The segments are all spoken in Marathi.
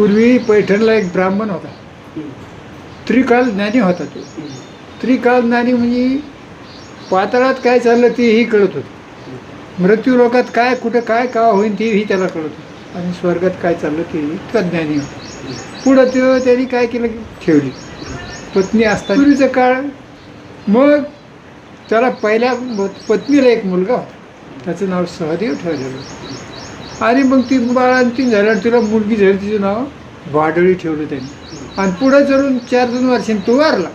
पूर्वी पैठणला एक ब्राह्मण होता. त्रिकाल ज्ञानी होता तो. त्रिकाल ज्ञानी म्हणजे पातळात काय चाललं तेही कळत होतं. मृत्यू लोकात काय कुठं काय का होईल तेही त्याला कळत होतं. आणि स्वर्गात काय चाललं तेही इतका ज्ञानी होता. पुढं ते त्यांनी काय केलं? की ठेवली. पत्नी असता पूर्वीचं काळ मग त्याला पहिल्या पत्नीला एक मुलगा होता. त्याचं नाव सहदेव ठेवलेलं होतं. आणि मग ती बाळांतीन झाल्यावर तिला मुलगी झाली तिचं नाव वाडळी ठेवलं त्यांनी. आणि पुढे चढून चार दोन वर्षांनी तो वारला.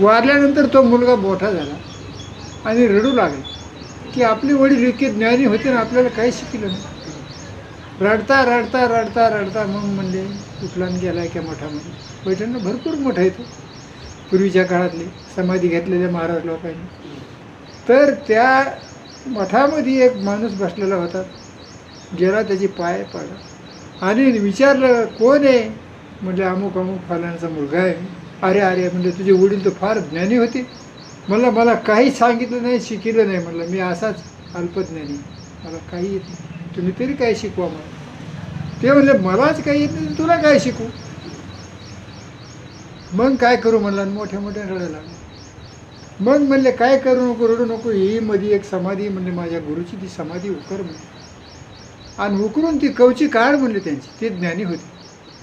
वारल्यानंतर तो मुलगा मोठा झाला आणि रडू लागला. की आपले वडील इतके ज्ञानी होते ना आपल्याला काही शिकलं नाही. रडता रडता रडता रडता मग म्हणले कुठला गेला एका मठामध्ये पैठणला भरपूर मोठा येतो पूर्वीच्या काळातले समाधी घेतलेल्या महाराज लोकांनी. तर त्या मठामध्ये एक माणूस बसलेला होता. गेला त्याची पाय पाडा. आणि विचारलं कोण आहे? म्हणजे अमुक अमुक फलांचा मुलगा आहे. अरे अरे म्हणजे तुझे वडील तर फार ज्ञानी होते. मला मला काही सांगितलं नाही शिकिलं नाही. म्हणलं मी असाच अल्पज्ञानी. मला काही येत नाही. तुम्ही तरी काय शिकवा मला ते म्हणले मलाच काही येत नाही तुला काय शिकू मग काय करू? म्हणलं आणि मोठ्या मोठ्या रडायला मग म्हणले काय करू नको रडू नको ही मध्ये एक समाधी म्हणले माझ्या गुरुची ती समाधी उकर म्हणले आणि उकरून ती कवची काढ म्हणली त्यांची. ते ज्ञानी होते.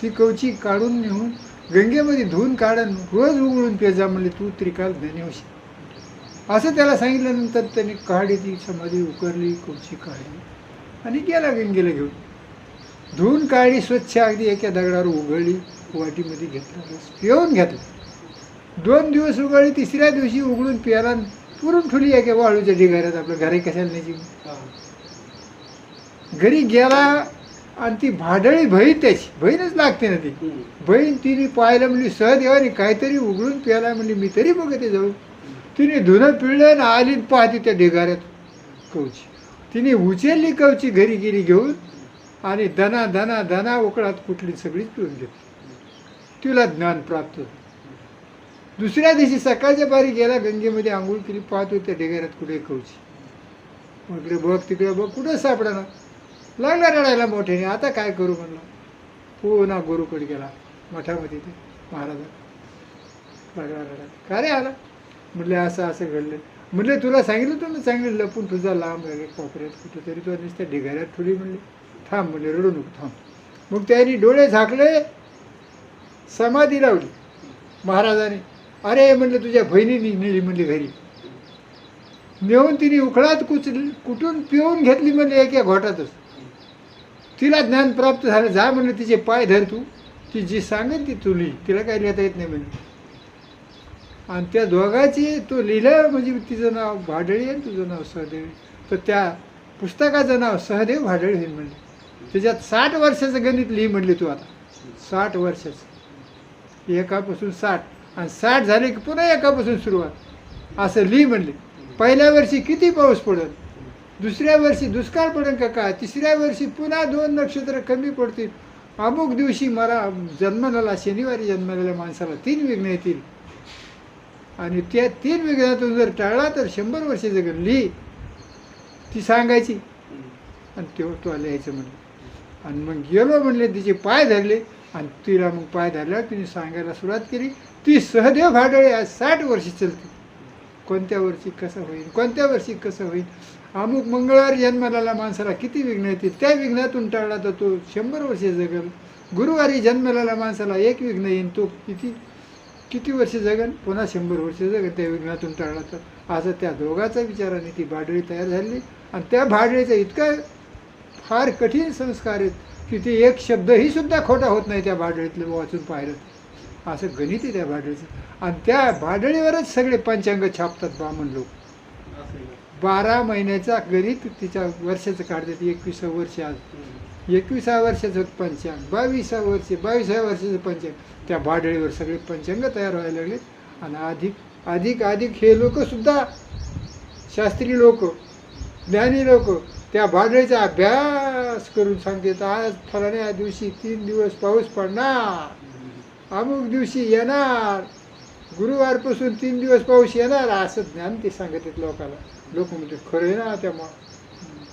ती कवची काढून नेऊन गंगेमध्ये धुवून काढून रोज उघडून पेजा म्हणले तू त्रिकाल ज्ञानी होशील. असं त्याला सांगितल्यानंतर त्याने काढली ती समाधी उकरली कवची काढली आणि गेला गंगेला घेऊन. धुवून काढली स्वच्छ अगदी एका दगडावर उघडली वाटीमध्ये घेतला रस पिऊन घेतला. दोन दिवस उघडली तिसऱ्या दिवशी उघडून प्याला आणि पुरून ठेवली एका वाळूच्या ढिगाऱ्यात. आपल्या घरी कशाला नाही घरी गेला आणि ती भाडळी बहीण त्याची. बहीणच लागते ना ती. बहीण तिने पाहिलं म्हणजे सहदेवाने काहीतरी उघडून प्याला म्हणजे मी तरी बघते जाऊ. तिने धुणं पिळलं आणि आली आणि पाहते त्या ढिगाऱ्यात कवची. तिने उचलली कवची घरी गेली घेऊन आणि दना दना दना उकळात कुठली सगळीच पिळून घेतली. तिला ज्ञान प्राप्त झालं. दुसऱ्या दिवशी सकाळच्या बारी गेला गंगेमध्ये आंघोळ केली पाहतो त्या ढिगाऱ्यात कुठे कवची. म्हटले बघ तिकडे बघ कुठं सापडा लागला रडायला मोठ्याने आता काय करू म्हणलं? पुन्हा गुरुकडे गेला. मठामध्ये ते महाराज. लागला रडायला का रे आला? म्हटले असं असं घडलं. म्हटले तुला सांगितलं होतं ना चांगलं लपून तुझा लांब आहे कोपऱ्यात कुठं तरी तुला नुसत्या ढिगाऱ्यात ठुली म्हणली. थांब म्हणले रडू नको थांब. मग त्यांनी डोळे झाकले समाधी लावली. महाराजाने अरे म्हणलं तुझ्या बहिणीने नेली म्हणली घरी. नेऊन तिने उखळात कुच कुठून पिऊन घेतली म्हणले एका घोटातच. तिला ज्ञान प्राप्त झालं जा म्हणलं तिचे पाय धर तू. ती जी सांगेल ती तू लिही. तिला काही लिहिता येत नाही म्हणे. आणि त्या दोघाची तो लिहिलं म्हणजे तिचं नाव भाडळी आणि तुझं नाव सहदेव. तर त्या पुस्तकाचं नाव सहदेव भाडळी होईल म्हणले त्याच्यात साठ वर्षाचं गणित लिही म्हणले तू आता. साठ वर्षाचं. एकापासून साठ. आणि साठ झाले की पुन्हा एकापासून सुरुवात. असं लिही म्हणले पहिल्या वर्षी किती पाऊस पडेल? दुसऱ्या वर्षी दुष्काळ पडेल का काय तिसऱ्या वर्षी पुन्हा दोन नक्षत्र कमी पडतील. अमुक दिवशी मला जन्मलेला शनिवारी जन्मलेल्या माणसाला तीन विघ्न येतील. आणि त्या तीन विघ्नातून जर टाळला तर शंभर वर्ष जगन लिही ती सांगायची. आणि तेव्हा तो लिहायचं म्हणलं. आणि मग गेलो म्हणले तिचे पाय धरले. आणि तिला मग पाय धरल्यावर तिने सांगायला सुरुवात केली ती सहदेव भाडळे आज साठ वर्षी चलते. कोणत्या वर्षी कसं होईल? कोणत्या वर्षी कसं होईल? अमुक मंगळवारी जन्मलेल्या माणसाला किती विघ्न येतील? त्या विघ्नातून टाळला तर तो शंभर वर्ष जगल. गुरुवारी जन्मलेल्या माणसाला एक विघ्न येईल तो किती किती वर्ष जगन पुन्हा शंभर वर्ष जगन त्या विघ्नातून टाळला तर. असं त्या दोघाचा विचाराने ती भाडळी तयार झाली. आणि त्या भाडळीचा इतका फार कठीण संस्कार आहेत की ते एक शब्दही सुद्धा खोटा होत नाही त्या भाडळीतलं वाचून पाहिलं. असं गणित आहे त्या भाडळीचं. आणि त्या भाडळीवरच सगळे पंचांग छापतात ब्राह्मण लोक. बारा महिन्याचा गणित तिच्या वर्षाचं काढतात एकविसावं वर्ष आज. एकविसाव्या वर्षाचं पंचांग बावीसावं वर्ष बावीसाव्या वर्षाचं पंचांग. त्या भाडळीवर सगळे पंचांग तयार व्हायला लागले आणि अधिक अधिक अधिक हे लोकसुद्धा शास्त्रीय लोक ज्ञानी लोक त्या भाडळीचा अभ्यास करून सांगतात आज फलाण्या दिवशी तीन दिवस पाऊस पडणार. अमुक दिवशी येणार. गुरुवारपासून तीन दिवस पाऊस येणार असं ज्ञान ते सांगत आहेत लोकाला लोक म्हणते खरं आहे ना त्या मा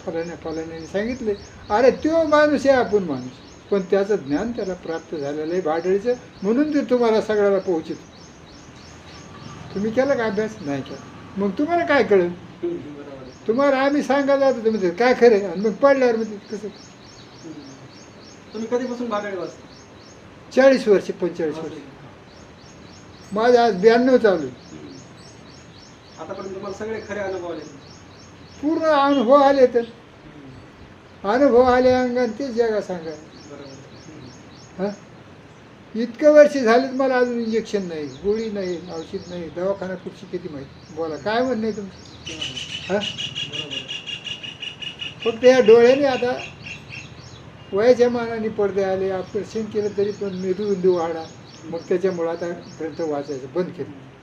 फलाण्या फलाण्याने सांगितले अरे तो माणूस आहे आपण माणूस पण त्याचं ज्ञान त्याला प्राप्त झालेलं आहे भाडळीचं म्हणून ते तुम्हाला सगळ्याला पोहोचित तुम्ही केला का अभ्यास नाही केला मग तुम्हाला काय कळेल. तुम्हाला आम्ही सांगायला जातो तुम्ही काय खरं? आणि मग पडल्यावर म्हणजे कसं. तुम्ही कधीपासून वाचता चाळीस वर्ष पंचेचाळीस वर्ष माझं आज ब्याण्णव चालू आहे. आतापर्यंत तुम्हाला सगळे खरे अनुभव आले. पूर्ण अनुभव आले तर. अनुभव आले अंगाने तेच जगा सांगा. हा? इतकं वर्ष झालेत मला अजून इंजेक्शन नाही गोळी नाही औषध नाही दवाखाना कुठची किती माहिती? बोला काय म्हणणं आहे तुमचं? हा? बरोबर. फक्त या डोळ्याने आता वयाच्या मानाने पडदे आले ऑपरेशन केलं तरी पण मेदू वाढा. मग त्याच्यामुळं आता पर्यंत वाचायचं बंद केलं.